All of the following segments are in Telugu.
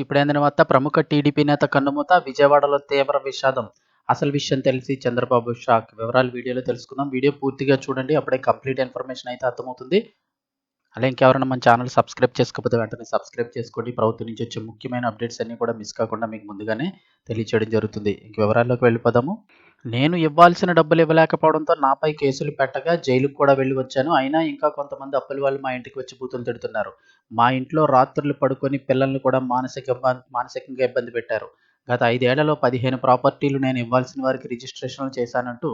ఇప్పుడైన వార్త? ప్రముఖ టీడీపీ నేత కన్నుమూత విజయవాడలో తీవ్ర విషాదం. అసలు విషయం తెలిసి చంద్రబాబు షాక్. వివరాలు వీడియోలో తెలుసుకుందాం. వీడియో పూర్తిగా చూడండి. అప్పుడే కంప్లీట్ ఇన్ఫర్మేషన్ అయితే అర్థమవుతుంది. అలా ఇంకెవరైనా మన ఛానల్ సబ్స్క్రైబ్ చేసుకోకపోతే వెంటనే సబ్స్క్రైబ్ చేసుకోండి. ప్రభుత్వం నుంచి వచ్చే ముఖ్యమైన అప్డేట్స్ అన్నీ కూడా మిస్ కాకుండా మీకు ముందుగానే తెలియచేయడం జరుగుతుంది. ఇంక వివరాల్లోకి వెళ్ళిపోదాము. నేను ఇవ్వాల్సిన డబ్బులు ఇవ్వలేకపోవడంతో నాపై కేసులు పెట్టగా జైలుకు కూడా వెళ్ళి వచ్చాను. అయినా ఇంకా కొంతమంది అప్పుల వాళ్ళు మా ఇంటికి వచ్చి బూతులు తిడుతున్నారు. మా ఇంట్లో రాత్రులు పడుకొని పిల్లల్ని కూడా మానసిక మానసికంగా ఇబ్బంది పెట్టారు. గత ఐదేళ్ళలో పదిహేను ప్రాపర్టీలు నేను ఇవ్వాల్సిన వారికి రిజిస్ట్రేషన్లు చేశానంటూ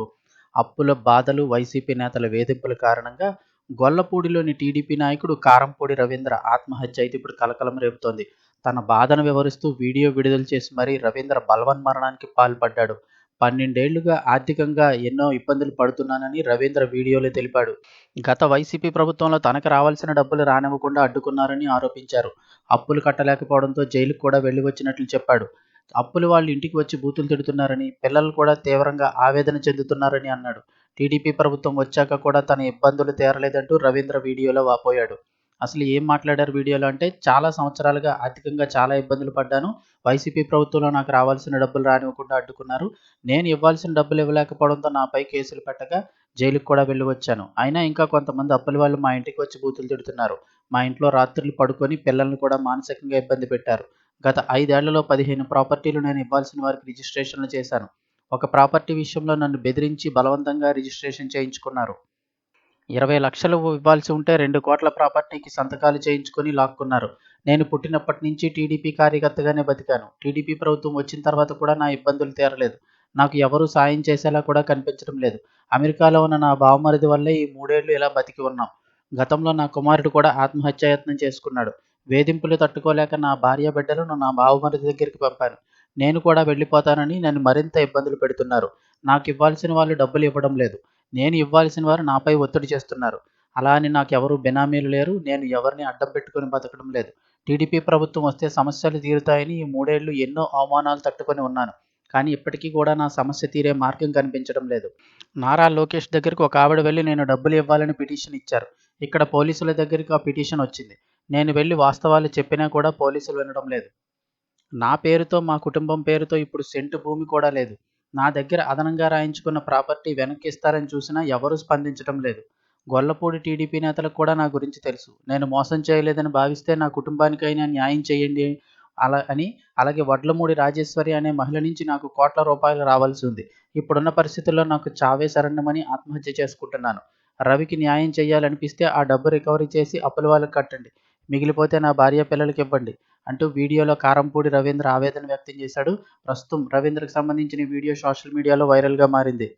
అప్పుల బాధలు వైసీపీ నేతల వేధింపుల కారణంగా గొల్లపూడిలోని టీడీపీ నాయకుడు కారంపూడి రవీంద్ర ఆత్మహత్య అయితే ఇప్పుడు కలకలం రేపుతోంది. తన బాధను వివరిస్తూ వీడియో విడుదల చేసి మరీ రవీంద్ర బలవన్మరణానికి పాల్పడ్డాడు. పన్నెండేళ్ళుగా ఆర్థికంగా ఎన్నో ఇబ్బందులు పడుతున్నానని రవీంద్ర వీడియోలో తెలిపాడు. గత వైసీపీ ప్రభుత్వంలో తనకు రావాల్సిన డబ్బులు రానివ్వకుండా అడ్డుకున్నారని ఆరోపించారు. అప్పులు కట్టలేకపోవడంతో జైలుకు కూడా వెళ్ళి వచ్చినట్లు చెప్పాడు. అప్పులు వాళ్ళు ఇంటికి వచ్చి బూతులు తిడుతున్నారని పిల్లలు కూడా తీవ్రంగా ఆవేదన చెందుతున్నారని అన్నాడు. టీడీపీ ప్రభుత్వం వచ్చాక కూడా తన ఇబ్బందులు తీరలేదంటూ రవీంద్ర వీడియోలో వాపోయాడు. అసలు ఏం మాట్లాడారు వీడియోలో అంటే చాలా సంవత్సరాలుగా ఆర్థికంగా చాలా ఇబ్బందులు పడ్డాను. వైసీపీ ప్రభుత్వంలో నాకు రావాల్సిన డబ్బులు రానివ్వకుండా అడ్డుకున్నారు. నేను ఇవ్వాల్సిన డబ్బులు ఇవ్వలేకపోవడంతో నాపై కేసులు పెట్టగా జైలుకు కూడా వెళ్ళి వచ్చాను అయినా ఇంకా కొంతమంది అప్పుల వాళ్ళు మా ఇంటికి వచ్చి బూతులు తిడుతున్నారు. మా ఇంట్లో రాత్రులు పడుకొని పిల్లల్ని కూడా మానసికంగా ఇబ్బంది పెట్టారు. గత ఐదేళ్ళలో పదిహేను ప్రాపర్టీలు నేను ఇవ్వాల్సిన వారికి రిజిస్ట్రేషన్లు చేశాను. ఒక ప్రాపర్టీ విషయంలో నన్ను బెదిరించి బలవంతంగా రిజిస్ట్రేషన్ చేయించుకున్నారు. ఇరవై లక్షలు ఇవ్వాల్సి ఉంటే రెండు కోట్ల ప్రాపర్టీకి సంతకాలు చేయించుకొని లాక్కున్నారు. నేను పుట్టినప్పటి నుంచి టీడీపీ కార్యకర్తగానే బతికాను. టీడీపీ ప్రభుత్వం వచ్చిన తర్వాత కూడా నా ఇబ్బందులు తీరలేదు. నాకు ఎవరూ సాయం చేసేలా కూడా కనిపించడం లేదు. అమెరికాలో ఉన్న నా బావమరిది వల్లే ఈ మూడేళ్ళు ఇలా బతికి ఉన్నాం. గతంలో నా కుమారుడు కూడా ఆత్మహత్యాయత్నం చేసుకున్నాడు. వేధింపులు తట్టుకోలేక నా భార్య బిడ్డలను నా బావమరిది దగ్గరికి పంపాను. నేను కూడా వెళ్ళిపోతానని నన్ను మరింత ఇబ్బందులు పెడుతున్నారు. నాకు ఇవ్వాల్సిన వాళ్ళు డబ్బులు ఇవ్వడం లేదు. నేను ఇవ్వాల్సిన వారు నాపై ఒత్తిడి చేస్తున్నారు. అలా అని నాకు ఎవరు బెనామీలు లేరు. నేను ఎవరిని అడ్డం పెట్టుకొని బతకడం లేదు. టీడీపీ ప్రభుత్వం వస్తే సమస్యలు తీరుతాయని ఈ మూడేళ్ళు ఎన్నో అవమానాలు తట్టుకొని ఉన్నాను. కానీ ఇప్పటికీ కూడా నా సమస్య తీరే మార్గం కనిపించడం లేదు. నారా లోకేష్ దగ్గరికి ఒక ఆవిడ వెళ్ళి నేను డబ్బులు ఇవ్వాలని పిటిషన్ ఇచ్చారు. ఇక్కడ పోలీసుల దగ్గరికి ఆ పిటిషన్ వచ్చింది. నేను వెళ్ళి వాస్తవాలు చెప్పినా కూడా పోలీసులు వినడం లేదు. నా పేరుతో మా కుటుంబం పేరుతో ఇప్పుడు సెంటు భూమి కూడా లేదు. నా దగ్గర అదనంగా రాయించుకున్న ప్రాపర్టీ వెనక్కి ఇస్తారని చూసినా ఎవరూ స్పందించడం లేదు. గొల్లపూడి టీడీపీ నేతలకు కూడా నా గురించి తెలుసు. నేను మోసం చేయలేదని భావిస్తే నా కుటుంబానికైనా న్యాయం చేయండి అలా అని అలాగే వడ్లమూడి రాజేశ్వరి అనే మహిళ నుంచి నాకు కోట్ల రూపాయలు రావాల్సి ఉంది. ఇప్పుడున్న పరిస్థితుల్లో నాకు చావే శరణ్యమని ఆత్మహత్య చేసుకుంటున్నాను. రవికి న్యాయం చేయాలనిపిస్తే ఆ డబ్బు రికవరీ చేసి అప్పుల వాళ్ళకి కట్టండి. మిగిలిపోతే నా భార్య పిల్లలకి ఇవ్వండి. అంటూ వీడియోలో కారంపూడి రవీంద్ర ఆవేదన వ్యక్తం చేశాడు. ప్రస్తుతం రవీంద్రకు సంబంధించిన వీడియో సోషల్ మీడియాలో వైరల్గా మారింది.